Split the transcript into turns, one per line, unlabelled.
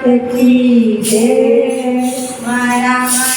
નાથ કી જય મારા